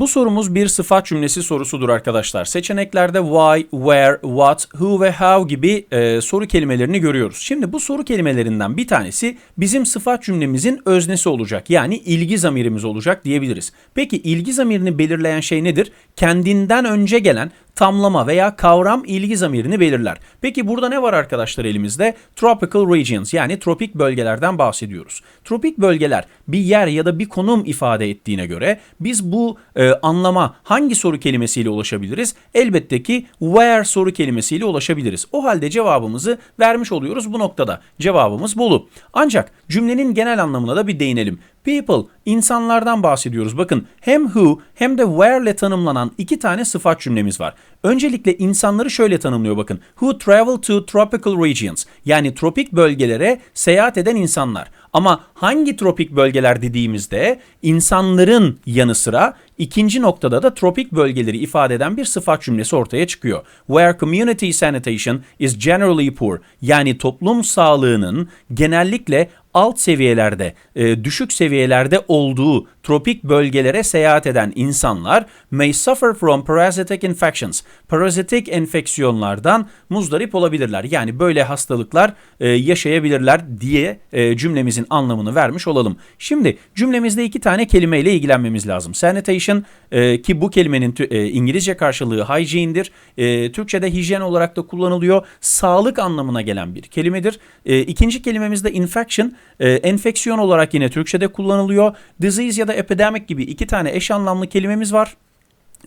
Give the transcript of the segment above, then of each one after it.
Bu sorumuz bir sıfat cümlesi sorusudur arkadaşlar. Seçeneklerde why, where, what, who ve how gibi e, soru kelimelerini görüyoruz. Şimdi bu soru kelimelerinden bir tanesi bizim sıfat cümlemizin öznesi olacak. Yani ilgi zamirimiz olacak diyebiliriz. Peki ilgi zamirini belirleyen şey nedir? Kendinden önce gelen tamlama veya kavram ilgi zamirini belirler. Peki burada ne var arkadaşlar elimizde? Tropical regions yani tropik bölgelerden bahsediyoruz. Tropik bölgeler bir yer ya da bir konum ifade ettiğine göre biz bu e, anlama hangi soru kelimesiyle ulaşabiliriz? Elbette ki where soru kelimesiyle ulaşabiliriz. O halde cevabımızı vermiş oluyoruz bu noktada. Cevabımız Bolu. Ancak cümlenin genel anlamına da bir değinelim. People, insanlardan bahsediyoruz. Bakın hem who hem de where ile tanımlanan iki tane sıfat cümlemiz var. Öncelikle insanları şöyle tanımlıyor bakın. Who travel to tropical regions. Yani tropik bölgelere seyahat eden insanlar. Ama hangi tropik bölgeler dediğimizde insanların yanı sıra ikinci noktada da tropik bölgeleri ifade eden bir sıfat cümlesi ortaya çıkıyor. Where community sanitation is generally poor. Yani toplum sağlığının genellikle alt seviyelerde, e, düşük seviyelerde olduğu tropik bölgelere seyahat eden insanlar may suffer from parasitic infections. Parazitik enfeksiyonlardan muzdarip olabilirler. Yani böyle hastalıklar e, yaşayabilirler diye e, cümlemizin anlamını vermiş olalım. Şimdi cümlemizde iki tane kelimeyle ilgilenmemiz lazım. Sanitation e, ki bu kelimenin e, İngilizce karşılığı hygiene'dir. E, Türkçe'de hijyen olarak da kullanılıyor. Sağlık anlamına gelen bir kelimedir. E, ikinci kelimemiz de infection. E, enfeksiyon olarak yine Türkçe'de kullanılıyor. Disease ya da epidemic gibi iki tane eş anlamlı kelimemiz var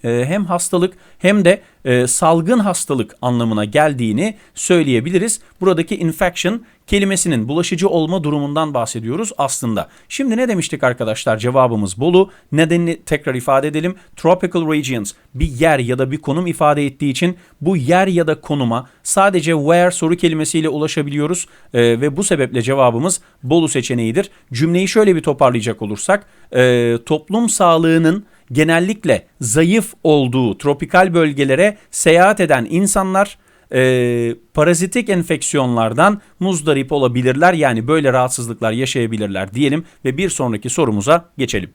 hem hastalık hem de e, salgın hastalık anlamına geldiğini söyleyebiliriz. Buradaki infection kelimesinin bulaşıcı olma durumundan bahsediyoruz aslında. Şimdi ne demiştik arkadaşlar? Cevabımız Bolu. Nedenini tekrar ifade edelim. Tropical regions bir yer ya da bir konum ifade ettiği için bu yer ya da konuma sadece where soru kelimesiyle ulaşabiliyoruz E, ve bu sebeple cevabımız Bolu seçeneğidir. Cümleyi şöyle bir toparlayacak olursak e, toplum sağlığının genellikle zayıf olduğu tropikal bölgelere seyahat eden insanlar e, parazitik enfeksiyonlardan muzdarip olabilirler. Yani böyle rahatsızlıklar yaşayabilirler diyelim ve bir sonraki sorumuza geçelim.